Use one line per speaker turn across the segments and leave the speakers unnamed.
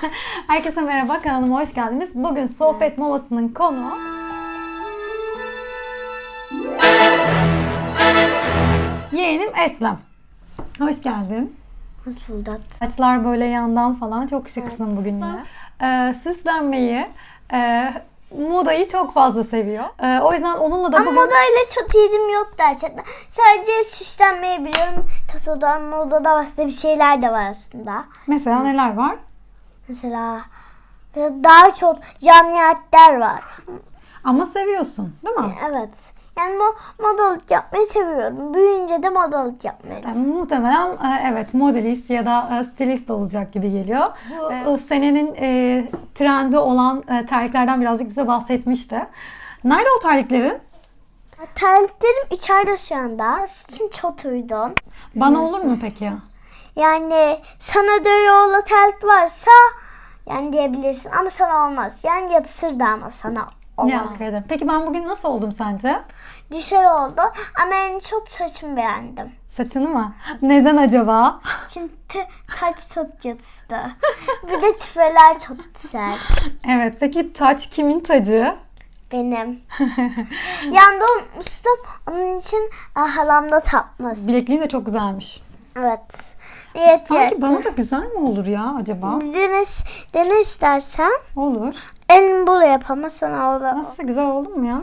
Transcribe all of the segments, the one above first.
Herkese merhaba, kanalıma hoş geldiniz. Bugün sohbet molasının konu... Yeğenim Eslem. Hoş geldin.
Hoş bulduk.
Saçlar böyle yandan falan çok şıksın bugün yine. Ee, süslenmeyi, e, modayı çok fazla seviyor. Ee, o yüzden onunla da
Ama
bugün...
modayla çok ilgim yok gerçekten. Sadece süslenmeyi biliyorum. Tato'dan, modada aslında bir şeyler de var aslında.
Mesela neler var?
Mesela böyle daha çok canlı hatler var.
Ama seviyorsun değil mi?
Evet. Yani mo modalık yapmayı seviyorum. Büyüyünce de modalık yapmayı
Yani muhtemelen e, evet modelist ya da e, stilist olacak gibi geliyor. Bu e, senenin e, trendi olan e, terliklerden birazcık bize bahsetmişti. Nerede o terliklerin?
Terliklerim içeride şu anda. için çok uygun.
Bana olur mu peki?
Yani sana böyle olan terlik varsa yani diyebilirsin ama sana olmaz. Yani yatışır da ama sana olmaz.
Ederim. Peki ben bugün nasıl oldum sence?
Güzel oldu ama en çok saçımı beğendim.
Saçını mı? Neden acaba?
Çünkü taç çok yatıştı. Bir de tüfeler çok güzel.
Evet peki taç kimin tacı?
Benim. Yanda unutmuştum. Onun için ah, halam da tapmış.
Bilekliğin de çok güzelmiş.
Evet. Evet,
Sanki bana da güzel mi olur ya acaba?
Dene, dene istersen.
Olur.
Elini bul yap ama sana o da.
Nasıl güzel oldu mu ya?
Hı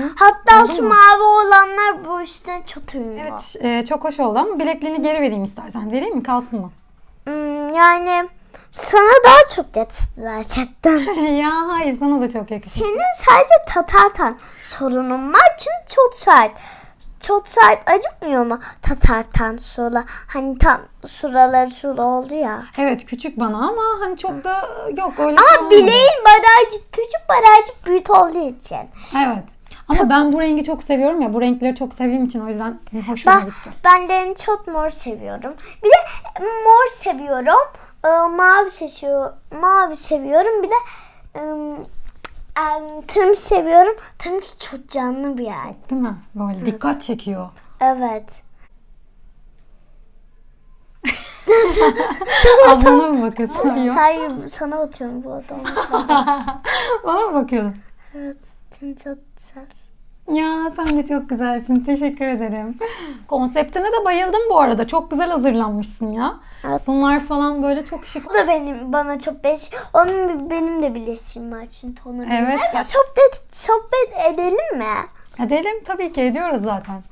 hı. Hatta
Oldu
şu
mu?
mavi olanlar bu üstüne çok uyumlu.
Evet e, çok hoş oldu ama bilekliğini geri vereyim istersen. Vereyim mi kalsın mı?
Hmm, yani sana daha çok yatıştı gerçekten.
ya hayır sana da çok yakışır.
Senin sadece tatartan sorunun var çünkü çok sert. Çok sert acıtmıyor mu tatartan sura? Hani tam suraları sulu oldu ya.
Evet küçük bana ama hani çok da yok öyle şey
Ama
olmadı.
bileğin barajcık küçük barajcık büyük olduğu için.
Evet. Ama ben bu rengi çok seviyorum ya. Bu renkleri çok sevdiğim için o yüzden hoşuma
Ben,
gitti.
ben de en çok mor seviyorum. Bir de mor seviyorum. Ee, mavi seçiyor, mavi seviyorum. Bir de ım, em, tırmızı seviyorum. Tırmızı çok canlı bir yer.
Değil mi? Böyle dikkat çekiyor.
Evet.
Ablana mı bakıyorsun? Yok.
Hayır sana atıyorum bu adamı.
Bana mı bakıyordun?
evet. Şimdi çok güzel.
Ya sen de çok güzelsin. Teşekkür ederim. Konseptine de bayıldım bu arada. Çok güzel hazırlanmışsın ya.
Evet.
Bunlar falan böyle çok şık.
O da benim bana çok beş. Onun benim de bileşim var çünkü onu.
Evet.
Hadi sohbet sohbet edelim mi?
Edelim tabii ki ediyoruz zaten.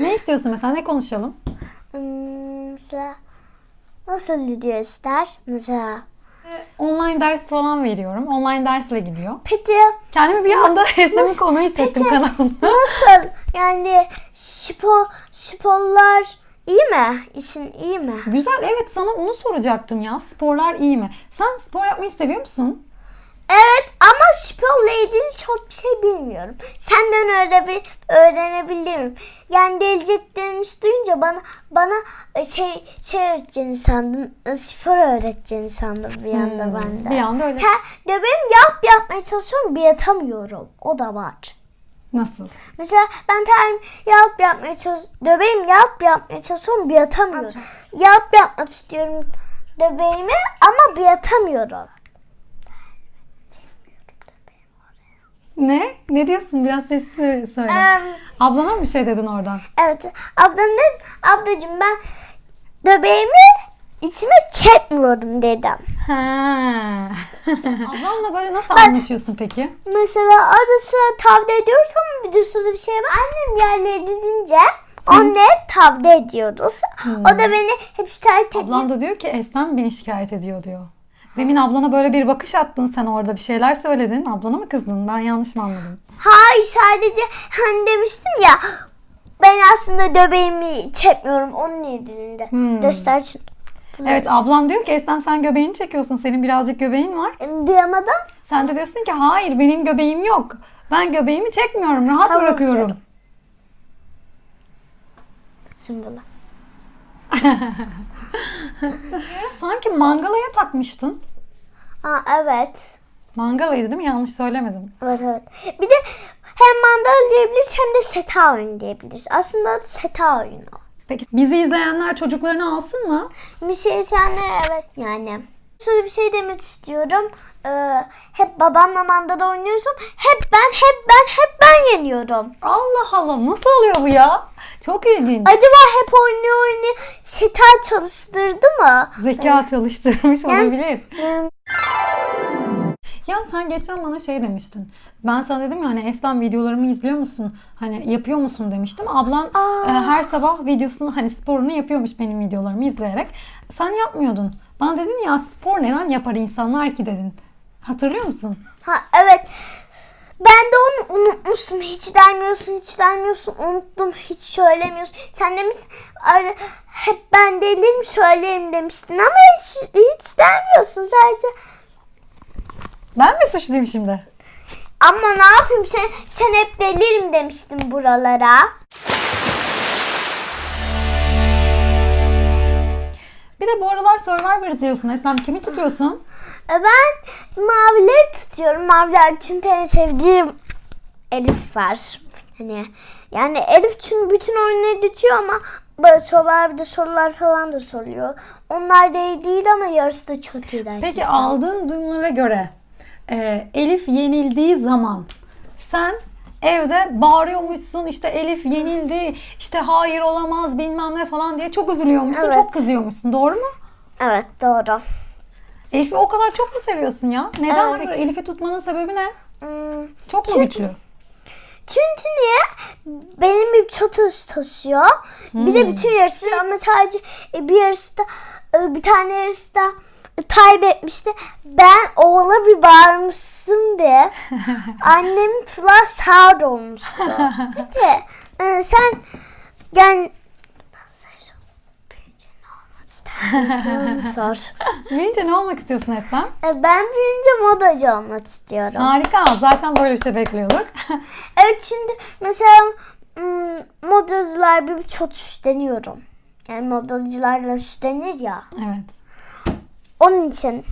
Ne istiyorsun mesela? Ne konuşalım?
Hmm, mesela nasıl gidiyor işler? Mesela
Online ders falan veriyorum. Online dersle gidiyor.
peki
Kendimi bir anda Esnem'in konuyu hissettim kanalımda.
nasıl yani spor sporlar iyi mi? İşin iyi mi?
Güzel evet sana onu soracaktım ya. Sporlar iyi mi? Sen spor yapmayı seviyor musun?
Evet ama sporla ilgili çok bir şey bilmiyorum. Senden öğrenebil öğrenebilirim. Yani geleceklerini duyunca bana bana e, şey şey öğreteceğini sandım. e, Spor öğreteceğini sandım bir anda
Hmm,
ben de.
Bir anda öyle.
Te, göbeğim yap yapmaya çalışıyorum bir yatamıyorum. O da var.
Nasıl?
Mesela ben terim yap yapmaya çalışıyorum. Göbeğim yap yapmaya çalışıyorum bir yatamıyorum. Yap yapmak istiyorum göbeğimi ama bir yatamıyorum.
Ne? Ne diyorsun? Biraz sesli söyle.
Em,
Ablana mı bir şey dedin oradan?
Evet. Ablam dedim, ablacığım ben göbeğimi içime çekmiyorum dedim.
Ha. Ablanla böyle nasıl anlaşıyorsun peki?
Mesela arada sıra tavda ediyoruz ama bir de bir şey var. Annem yerleri didince hep tavda ediyoruz. O da beni hep şikayet ediyor.
Ablan da diyor ki Eslem beni şikayet ediyor diyor. Demin ablana böyle bir bakış attın sen orada bir şeyler söyledin. Ablana mı kızdın? Ben yanlış mı anladım?
Hayır sadece hani demiştim ya ben aslında göbeğimi çekmiyorum onun ilgilinde.
Hmm.
Göster şunu.
Evet ablan diyor ki Eslem sen göbeğini çekiyorsun. Senin birazcık göbeğin var.
Duyamadım.
Sen de diyorsun ki hayır benim göbeğim yok. Ben göbeğimi çekmiyorum. Rahat
Tamam,
bırakıyorum.
canım. Sümbüla.
Sanki mangalaya takmıştın.
Aa evet.
Mangalaydı değil mi? Yanlış söylemedim.
Evet evet. Bir de hem mandal diyebiliriz hem de seta oyunu diyebiliriz. Aslında adı seta oyunu.
Peki bizi izleyenler çocuklarını alsın mı?
Bir şey evet yani. Şöyle bir şey demek istiyorum. Ee, hep babamla mandada oynuyorsam hep ben, hep ben, hep ben yeniyorum.
Allah Allah nasıl oluyor bu ya? Çok ilginç.
Acaba hep oynuyor oynuyor şeker çalıştırdı mı?
Zeka çalıştırmış olabilir.
Hmm,
Ya sen geçen bana şey demiştin. Ben sana dedim ya hani Eslem videolarımı izliyor musun? Hani yapıyor musun demiştim. Ablan
Aa.
e, her sabah videosunu hani sporunu yapıyormuş benim videolarımı izleyerek. Sen yapmıyordun. Bana dedin ya spor neden yapar insanlar ki dedin. Hatırlıyor musun?
Ha evet. Ben de onu unutmuştum. Hiç dermiyorsun, hiç dermiyorsun. Unuttum, hiç söylemiyorsun. Sen demişsin öyle hep ben delirim söylerim demiştin ama hiç, hiç dermiyorsun sadece.
Ben mi suçluyum şimdi?
Ama ne yapayım sen, sen hep delirim demiştin buralara.
Bir de bu aralar Survivor izliyorsun. Eslem kimi tutuyorsun?
E, Ben mavileri tutuyorum. Maviler çünkü en sevdiğim Elif var. Hani yani Elif çünkü bütün oyunları geçiyor ama böyle sorularda sorular falan da soruyor. Onlar da iyi değil ama yarısı da çok iyi.
Peki aldığın duyumlara göre e, Elif yenildiği zaman sen evde bağırıyormuşsun işte Elif yenildi işte hayır olamaz bilmem ne falan diye çok üzülüyormuşsun
Evet.
çok kızıyormuşsun doğru mu?
Evet doğru.
Elif'i o kadar çok mu seviyorsun ya? Neden?
Evet.
Elif'i tutmanın sebebi ne?
Hmm,
Çok mu
Çünkü-
güçlü?
Çünkü niye? Benim bir çatış taşıyor. Bir de bütün yarısı ama sadece e, bir yarısı da e, bir tane yarısı da kaybetmişti. Ben oğula bir bağırmıştım diye. Annem Tula sağır olmuştu. Peki e, sen gel sen onu sor.
Büyüyünce ne olmak istiyorsun Eslem?
E, Ben büyüyünce modacı olmak istiyorum.
Harika. Zaten böyle bir şey bekliyorduk.
Evet şimdi mesela modacılar bir çok üstleniyorum. Yani modacılarla üstlenir ya.
evet.
Onun için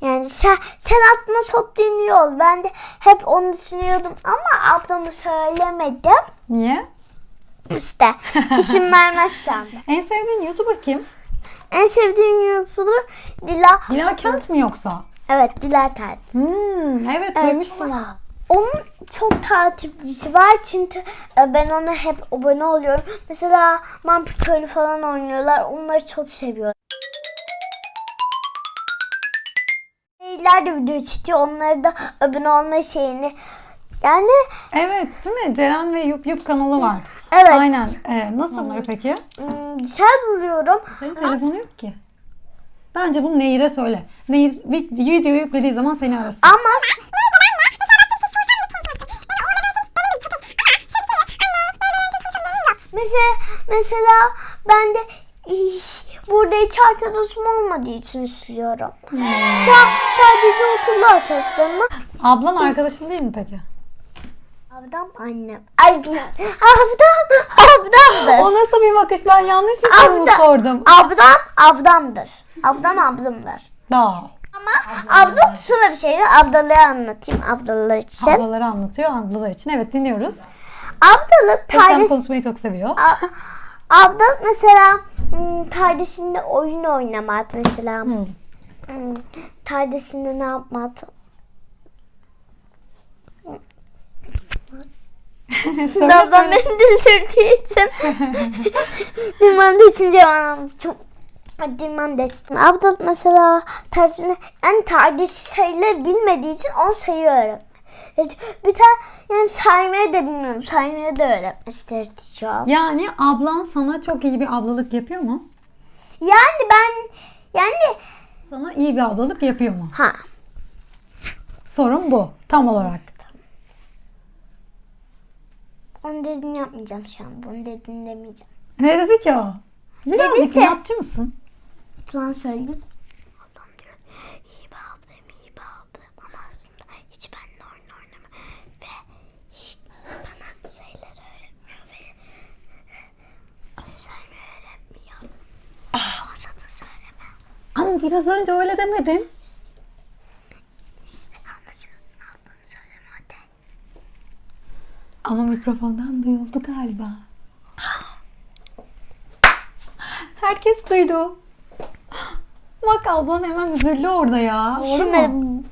yani sen, sen atma sok dinliyor. Ben de hep onu düşünüyordum ama ablama söylemedim.
Niye?
İşte işim vermezsem.
En sevdiğin YouTuber kim?
En sevdiğim YouTuber Dila.
Dila Kent mi yoksa?
Evet Dila Tat.
Hmm, evet,
Evet.
duymuştum onu.
Onun çok takipçisi var çünkü e, ben ona hep abone oluyorum. Mesela Vampir Köylü falan oynuyorlar. Onları çok seviyorum. Şeyler de video çekiyor. Onları da abone olma şeyini. Yani
Evet değil mi? Ceren ve Yup Yup kanalı var.
evet.
Aynen. Ee, nasıl onları peki?
Hmm, Güzel buluyorum.
Senin telefonu yok ki. Bence bunu Nehir'e söyle. Nehir vid- videoyu yüklediği zaman seni arasın.
Ama mesela mesela ben de ih, burada hiç arkadaşım olmadığı için istiyorum. Sa- sadece oturma arkadaşlarımla.
Ablan arkadaşın değil mi peki?
Ablam annem. Ay ablam ablamdır.
O nasıl bir bakış? Ben yanlış bir soru mu
Abla-
sordum?
Ablam ablamdır. Ablam ablamdır.
Aa,
Ama ablam şuna bir şey ablaları anlatayım ablalar için.
ablaları anlatıyor ablalar için. Evet dinliyoruz.
Ablalı
Eslem
kardeş
konuşmayı çok seviyor.
A- Abla mesela hmm, oyun oynamadı mesela.
Hmm.
Hmm, ne yapmadı?
Söyle.
beni dildirdiği için Dilmam da için cevabım çok Dilmam da için. Abla mesela tersine yani kardeşi sayıları bilmediği için on sayı öğretmen. Bir tane yani saymayı da bilmiyorum. Saymayı da öğretmek isteyeceğim.
Yani ablan sana çok iyi bir ablalık yapıyor mu?
Yani ben yani
Sana iyi bir ablalık yapıyor mu?
ha
Sorun bu. Tam olarak.
Onu dediğini yapmayacağım şu an. Bunu dediğini demeyeceğim.
Ne dedi ki o? Birazcık inatçı mısın?
Falan söyledim. Adam diyor iyi bir ablayım iyi bir ablayım ama aslında hiç benimle oyun oynamıyor ve hiç bana şeyler öğretmiyor ve sayı saymayı öğretmiyor. Sana söyleme.
Ama biraz önce öyle demedin.
İşte anlaşılan ablanı söyleme hadi.
Ama mikrofondan duyuldu galiba. Herkes duydu. Bak ablan hemen üzüldü orada ya. Olur
Şimdi
mu?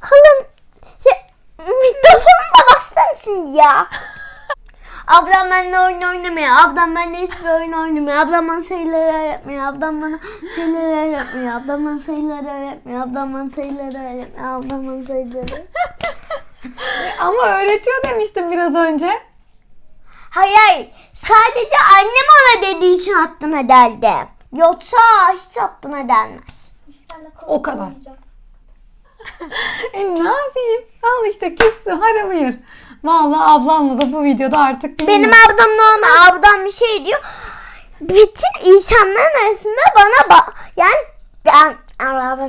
Halam ya, mikrofonu da basar mısın ya? Ablam benimle oyun oynamıyor. Ablam benimle hiçbir oyun oynamıyor. Ablam bana sayıları öğretmiyor. Ablam bana sayıları öğretmiyor. Ablam bana sayıları öğretmiyor. Ablam bana sayıları öğretmiyor. Ablam bana sayıları
Ama öğretiyor demiştim biraz önce.
Hayır hayır. Sadece annem ona dediği için aklına geldi. Yoksa hiç aklına gelmez.
O kadar. E ne yapayım? Al işte küstü. Hadi buyur. Vallahi ablanla da bu videoda artık
Benim ablam normal ablam bir şey diyor. Bütün insanların arasında bana bak. Yani ben araba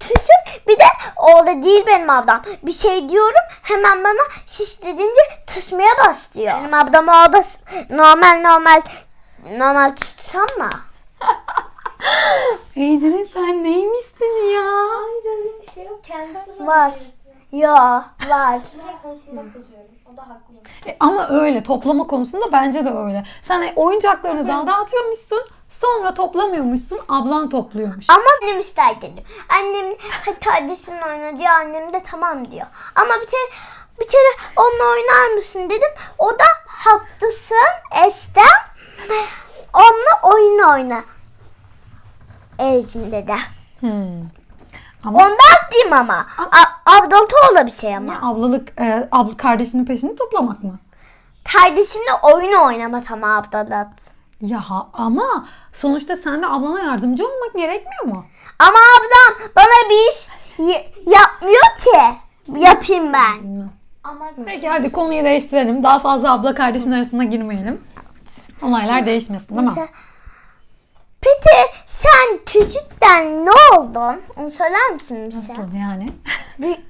tüsüm bir de orada değil benim ablam. Bir şey diyorum hemen bana şiş dedince tüsmeye başlıyor. Benim ablam orada normal normal normal tutsam mı?
Ecrin sen neymişsin ya?
Hayır öyle bir şey yok. Kendisi
Var. Yo var.
Yemek konusunda kızıyorum. O da haklı.
E, ama öyle toplama konusunda bence de öyle. Sen oyuncaklarını da dağıtıyormuşsun. Sonra toplamıyormuşsun. Ablan topluyormuş.
Ama annem ister geliyor. Annem kardeşimle oyna diyor. Annem de tamam diyor. Ama bir kere bir kere onunla oynar mısın dedim. O da haklısın Estem. Onunla oyun oyna. Ecin dedi.
Hmm. Ama
Ondan diyeyim ama. A- Abdaltı ola bir şey ama.
ya ablalık e, abla kardeşinin peşini toplamak mı?
Kardeşimle oyun oynamak ama Abdalat.
Ya ama sonuçta sen de ablana yardımcı olmak gerekmiyor mu?
Ama ablam bana bir iş yapmıyor ki. Yapayım ben.
Ama
Peki hadi konuyu değiştirelim. Daha fazla abla kardeşin arasına girmeyelim. Olaylar değişmesin değil mi?
Mesela- Peki sen küçükten ne oldun? Onu söyler misin bize?
Nasıl yani?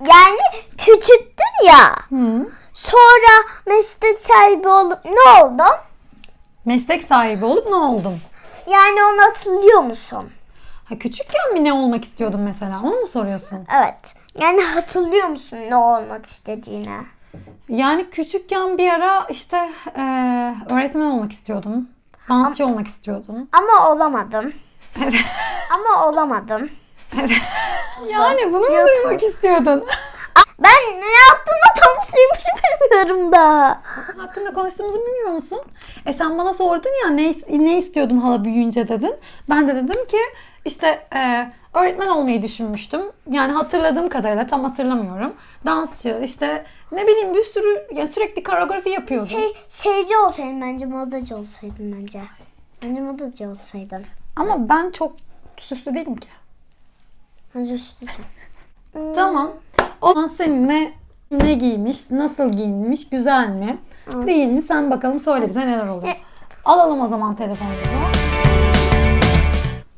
Yani küçüktün ya.
Hı.
Sonra meslek sahibi olup ne oldun?
Meslek sahibi olup ne oldum?
Yani onu hatırlıyor musun?
Ha, küçükken mi ne olmak istiyordum mesela? Onu mu soruyorsun?
Evet. Yani hatırlıyor musun ne olmak istediğini?
Yani küçükken bir ara işte e, öğretmen olmak istiyordum. Dansçı olmak istiyordum.
Ama olamadım.
Evet.
Ama olamadım.
Yani bunu mu
Yok.
duymak istiyordun?
Ben ne yaptığımı tanıştırmışım bilmiyorum da.
Hakkında konuştuğumuzu bilmiyor musun? E sen bana sordun ya ne, ne istiyordun hala büyüyünce dedin. Ben de dedim ki işte e, öğretmen olmayı düşünmüştüm. Yani hatırladığım kadarıyla tam hatırlamıyorum. Dansçı işte ne bileyim bir sürü ya sürekli koreografi yapıyordum.
Şey, şeyci olsaydın bence modacı olsaydın bence. Bence modacı olsaydın.
Ama ben çok süslü değilim ki.
Bence
Tamam. O zaman seninle ne giymiş, nasıl giyinmiş, güzel mi, değil mi? Sen bakalım söyle bize neler oluyor.
E-
Alalım o zaman telefonumuzu.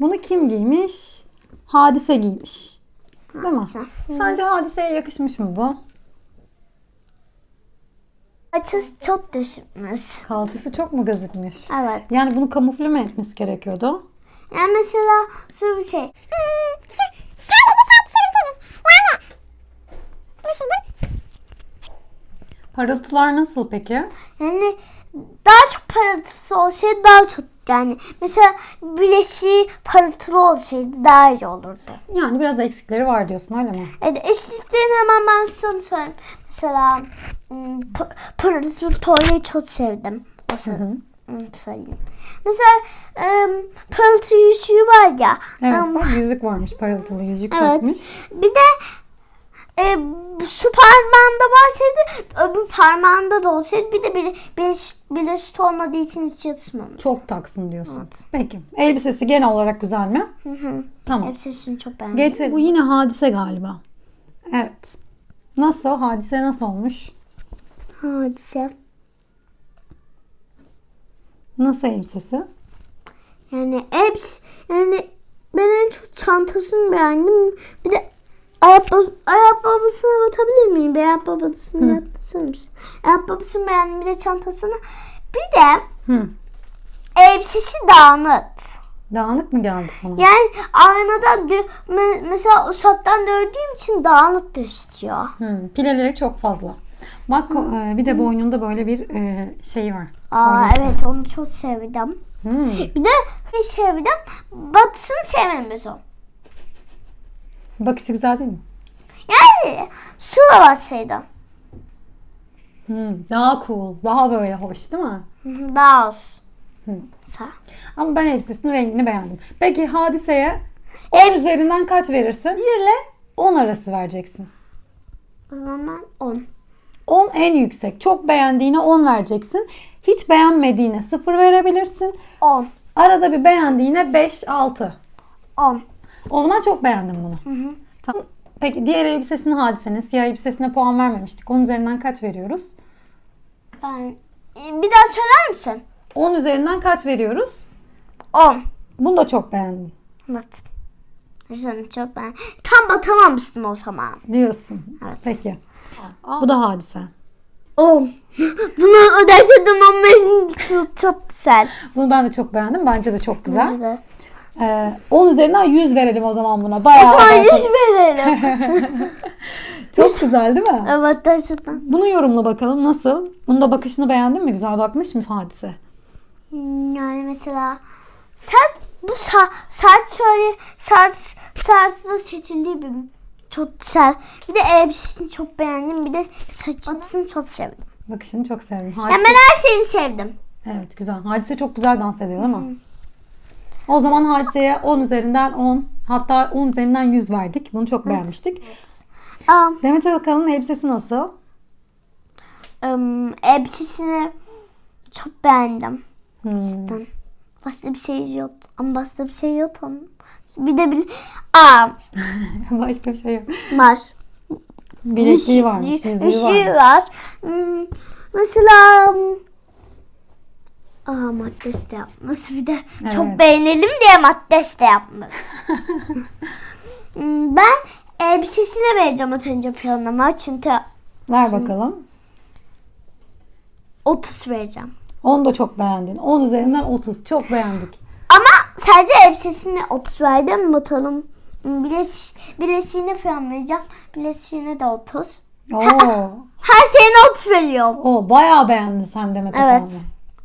Bunu kim giymiş? Hadise giymiş. Değil mi?
Hadise.
Sence hadiseye yakışmış mı bu?
Açısı çok düşmüş.
Kalçası çok mu gözükmüş?
Evet.
Yani bunu kamufle mi etmesi gerekiyordu?
Yani mesela şu bir şey.
Parıltılar nasıl peki?
Yani daha çok parıltısı olsaydı daha çok yani mesela bileşiği parıltılı olsaydı daha iyi olurdu.
Yani biraz eksikleri var diyorsun öyle mi?
Evet, eşitliklerini hemen ben sana söyleyeyim. Mesela pırıltılı toyayı çok sevdim. O sırada. Söyleyeyim. Mesela ım, pırıltı yüzüğü var ya.
Evet bak yüzük varmış parıltılı yüzük
Evet.
takmış.
Bir de e, şu parmağında varsaydı öbür parmağında da olsaydı bir de bir, bir, bileşik olmadığı için hiç yatışmamış.
Çok taksın diyorsun. Peki. Elbisesi genel olarak güzel mi?
Hı hı.
Tamam.
Hepsini çok beğendim.
Getir. Bu yine hadise galiba. Evet. Nasıl? Hadise nasıl olmuş?
Hadise.
Nasıl elbisesi?
Yani hepsi yani ben en çok çantasını beğendim. Bir de ayakkabı, ayakkabısına bakabilir miyim? Bir ayakkabısını yapsın mısın? Ayakkabısını beğendim bir de çantasını. Bir de
Hı.
elbisesi dağınık.
Dağınık mı geldi sana?
Yani dö- me- mesela uşaktan dövdüğüm için dağınık gözüküyor.
Hı. Pileleri çok fazla. Bak ko- e, bir de boynunda böyle bir e, şey var.
Aa
Öyleyse.
evet onu çok sevdim.
Hmm.
Bir de şey sevdim. Batısını sevmedim.
Bakışı güzel değil mi?
Yani su da var şeyde.
Hmm. Daha cool. Daha böyle hoş değil mi?
Daha az.
Hı.
Sa.
Ama ben elbisesinin rengini beğendim. Peki hadiseye 10 üzerinden kaç verirsin? 1 ile 10 arası vereceksin.
O zaman 10.
10 en yüksek. Çok beğendiğine 10 vereceksin. Hiç beğenmediğine 0 verebilirsin.
10.
Arada bir beğendiğine 5, 6.
10.
O zaman çok beğendim bunu.
Hı hı.
Tamam. Peki diğer elbisesinin hadisenin siyah elbisesine puan vermemiştik. 10 üzerinden kaç veriyoruz?
Ben bir daha söyler misin?
10 üzerinden kaç veriyoruz?
10.
Bunu da çok beğendim
Evet. Sen çok ben. Tam batamamıştım o zaman.
diyorsun.
Evet.
Peki. Bu da hadise.
10. Bunu ödersen 15 çok, çok güzel.
Bunu ben de çok beğendim. Bence de çok güzel.
Bence de.
Ee, 10 üzerinden 100 verelim o zaman buna.
O
Bayağı
zaman
abartalım.
100 verelim.
Çok güzel değil mi?
evet gerçekten.
Bunu yorumla bakalım nasıl? Bunun da bakışını beğendin mi? Güzel bakmış mı hadise?
Hmm, Yani mesela sen bu sa saat şöyle saat saatte seçildiği bir çok güzel. Bir de elbisesini çok beğendim. Bir de saçını çok sevdim.
Bakışını çok sevdim.
Yani
Hadise,
ben her şeyini sevdim.
evet güzel. Hadise çok güzel dans ediyor değil mi? O zaman hadiseye 10 üzerinden 10 hatta 10 üzerinden 100 verdik. Bunu çok beğenmiştik.
Aa,
Demet Akalın'ın elbisesi nasıl?
ım, elbisesini çok beğendim.
Hmm.
Cidden. Başka bir şey yok. Ama başka bir şey yok. Bir de bir... Aa,
Başka bir şey yok.
var.
Bilekliği varmış, yüzüğü varmış.
var. Hmm, mesela... Aa maddesi de yapmış bir de. Çok
Evet.
beğenelim diye maddesi de yapmış. Hmm, ben elbisesine vereceğim önce piyonoma çünkü
Ver bakalım.
30 vereceğim.
Onu da çok beğendin. 10 üzerinden 30. Çok beğendik.
Ama sadece elbisesine 30 verdim. Bakalım. Hmm, Biles, bileziğine falan vereceğim. Bileziğine de 30.
Oo.
Her şeyine 30 veriyorum.
Oo bayağı beğendin sen Demet.
Evet.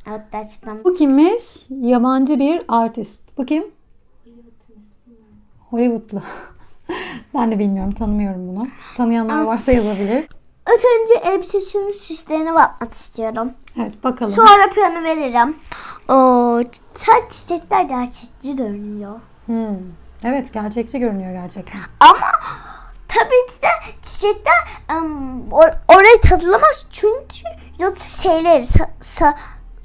Evet.
Bu kimmiş? Yabancı bir artist. Bu kim? Hollywoodlu. ben de bilmiyorum, tanımıyorum bunu. Tanıyanlar varsa yazabilir.
İlk önce elbisesinin süslerine bakmak istiyorum.
Evet, bakalım.
Sonra piyano veririm. Oo, saç çiçekler gerçekçi görünüyor.
Hmm. Evet, gerçekçi görünüyor gerçekten.
Ama tabii ki de çiçekler ım, or- orayı tadılamaz çünkü yoksa şeyleri sa- sa-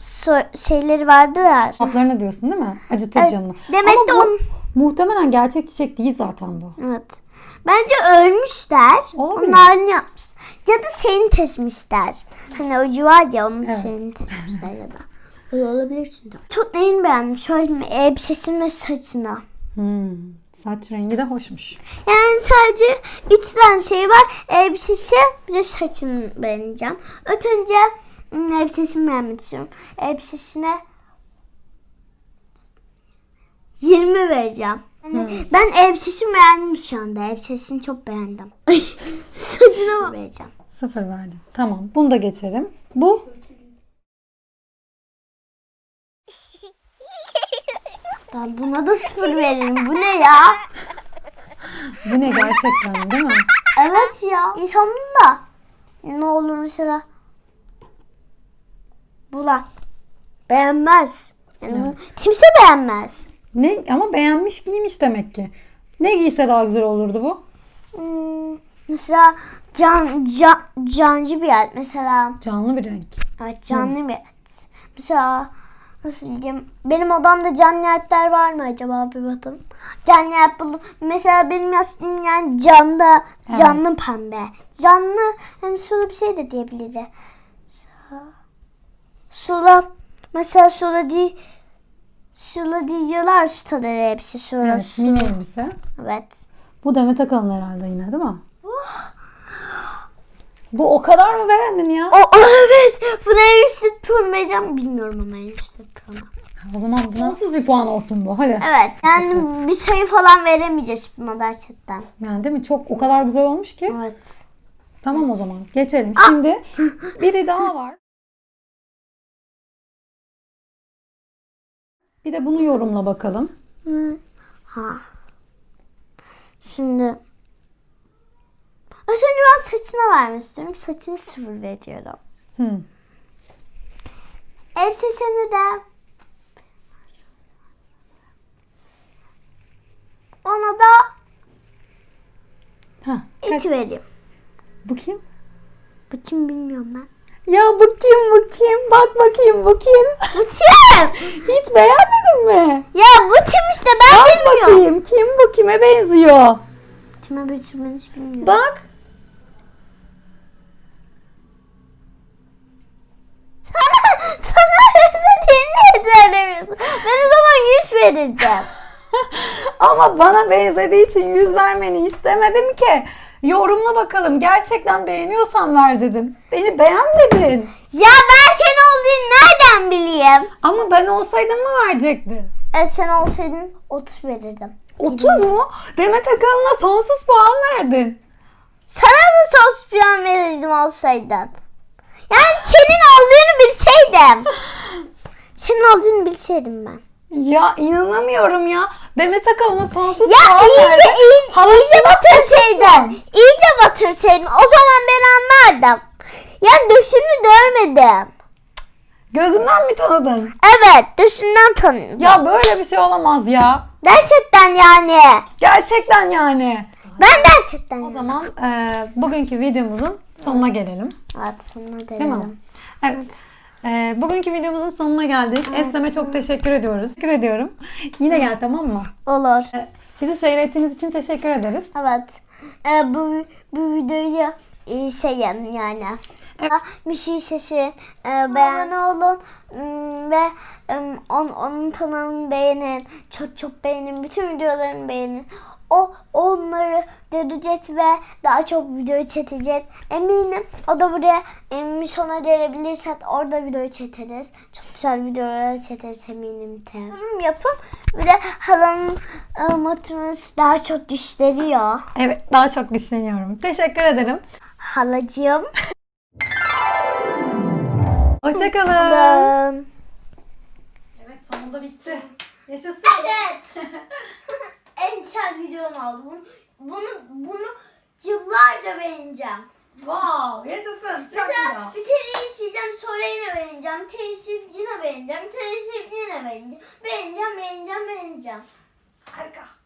so- şeyleri vardır.
Kaplarına diyorsun değil mi? Acıtır
Evet,
canını.
demek
Ama
de
bu
onun-
muhtemelen gerçek çiçek değil zaten bu.
Evet. Bence ölmüşler.
Olabilir.
Onlar ne yapmış? Ya da şeyini kesmişler. Hani ucu var ya onun
Evet.
şeyini kesmişler ya da. Öyle olabilir şimdi. Çok neyini beğendim? Şöyle elbisesini ve saçına.
Hmm. Saç rengi de hoşmuş.
Yani sadece üç tane şey var. Elbisesi bir de saçını beğeneceğim. Öt önce hmm, elbisesini beğenmek istiyorum. Elbisesine 20 vereceğim. Yani Ben elbisesini beğendim şu anda. Elbisesini çok beğendim. Saçına mı vereceğim?
Sıfır verdim. Tamam. Bunu da geçelim. Bu
Ben buna da sıfır veririm. Bu ne ya?
bu ne gerçekten değil mi?
Evet ya. İnsanın da. Ne olur mesela. Bula. Beğenmez. Yani bunu kimse beğenmez.
Ne ama beğenmiş giymiş demek ki. Ne giyse daha güzel olurdu bu?
Hmm, mesela can, can, cancı bir yer. Mesela
Canlı bir renk.
evet, canlı bir yer. Mesela nasıl diyeyim? Benim odamda canlı yerler var mı acaba bir bakalım. Canlı yer buldum. Mesela benim yastığım yani canlı, canlı pembe. Canlı yani şöyle bir şey de diyebiliriz. Şura mesela şura değil şura diyorlar tadı hepsi şura.
Evet,
şu-
mini elbise.
Evet.
Bu Demet Akalın herhalde yine değil mi? Bu o kadar mı beğendin ya?
O, evet. Buna en yüksek puan vereceğim. Bilmiyorum ama en yüksek puanı.
O zaman bunsuz bir puan olsun bu. Hadi.
Evet. Yani bir sayı falan veremeyeceğiz buna gerçekten.
Yani değil mi? Çok o kadar güzel olmuş ki.
Evet.
Tamam o zaman. Geçelim. Şimdi biri daha var. Bir de bunu yorumla bakalım.
Ha. Şimdi Az önce ben saçına vermek istiyorum. Saçını sıfır veriyorum.
Hı.
Elbisesini de ona da
Ha, kaç-
iki vereyim.
Bu kim?
Bu kim bilmiyorum ben.
Ya bu kim bu kim? Bak bakayım bu kim?
Bu kim?
Hiç beğenmedin mi?
ya bu kim işte ben
Bak
bilmiyorum.
bakayım kim bu kime benziyor?
Kime benziyor ben hiç bilmiyorum.
Bak.
Sana, sana özlediğini niye söylemiyorsun? Ben o zaman yüz verirdim.
Ama bana benzediği için yüz vermeni istemedim ki. Yorumla bakalım. Gerçekten beğeniyorsan ver dedim. Beni beğenmedin.
Ya ben sen olduğunu nereden bileyim?
Ama ben olsaydım mı verecektin?
Evet sen olsaydın 30 verirdim.
30 mu? Demet Akalın'a sonsuz puan verdin.
Sana da sos puan verirdim olsaydın. Yani senin olduğunu bilseydim. Senin olduğunu bilseydim ben.
Ya inanamıyorum ya. Demet Akalın'a sonsuz
Ya
puan
iyice, iyice,
Halasına
iyice batırsaydın. İyice batırsaydın. O zaman ben anlardım. Yani düşünü dövmedim.
Gözümden mi tanıdın?
Evet düşünden tanıyorum.
Ya böyle bir şey olamaz ya.
Gerçekten yani.
Gerçekten yani.
Ben gerçekten.
O zaman e, bugünkü videomuzun sonuna gelelim.
Evet sonuna
Değil mi?
gelelim.
Evet. E, bugünkü videomuzun sonuna geldik. Eslem'e çok teşekkür ediyoruz. Teşekkür ediyorum. Yine gel tamam mı?
Olur.
E, bizi seyrettiğiniz için teşekkür ederiz.
Evet. Ee, bu bu videoyu e, şey yani.
Evet.
Bir şey şaşırın. Ee, beğen olun. Hmm, ve on, onun kanalını beğenin. Çok çok beğenin. Bütün videolarını beğenin. O onları göreceğiz ve daha çok video çekeceğiz. Eminim o da buraya em, sona gelebilirsek orada video çekeriz. Çok güzel videolar çekeriz eminim de. Yorum yapın. Bir de halamın e, motivası daha çok düşleriyor.
Evet daha çok güçleniyorum. Teşekkür ederim.
Halacığım.
Hoşçakalın. Evet sonunda bitti. Yaşasın.
Evet. en güzel videom oldu. Bunu, bunu, bunu yıllarca beğeneceğim.
Wow yaşasın. Çok
Mesela bir tane isteyeceğim sonra yine beğeneceğim. Telif yine beğeneceğim. Telif yine beğeneceğim. Beğeneceğim, beğeneceğim, beğeneceğim.
Harika.